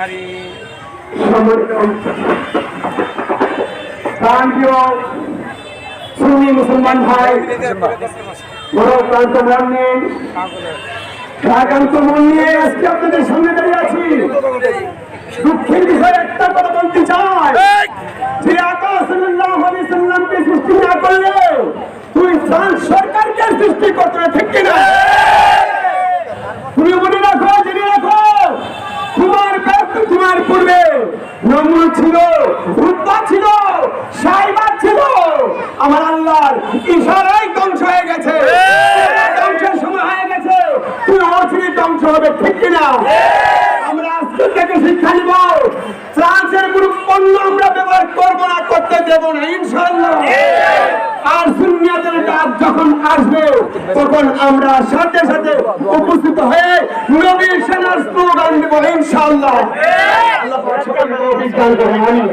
হারি সুন্নি মুসলমান ভাই বড় প্রান্ত মন নিয়ে একান্ত মন নিয়ে আজকে আপনাদের সামনে দাঁড়িয়ে আছি। দুঃখের বিষয় একটা কথা বলতে চাই। যে আকাশ সাল্লাল্লাহু আলাইহি সাল্লামকে সৃষ্টি করতে ঠিক কিনা? তোমার পূর্বে নমরুদ ছিল উদ্বা ছিল সাইবার ছিল। আমার আল্লাহর ইশারায় ধ্বংস হয়ে গেছে। ধ্বংসের সময় হয়ে গেছে। তুই অচিরে ধ্বংস হবে ঠিক কিনা? আমরা আমরা ব্যবহার করতে দেবো ইনশাল্লাহ আর যখন আসবে, তখন আমরা সাথে সাথে উপস্থিত হয়ে নবীর দেবো ইনশাল্লাহ আল্লাহ সকলকে দান করুন। আমিন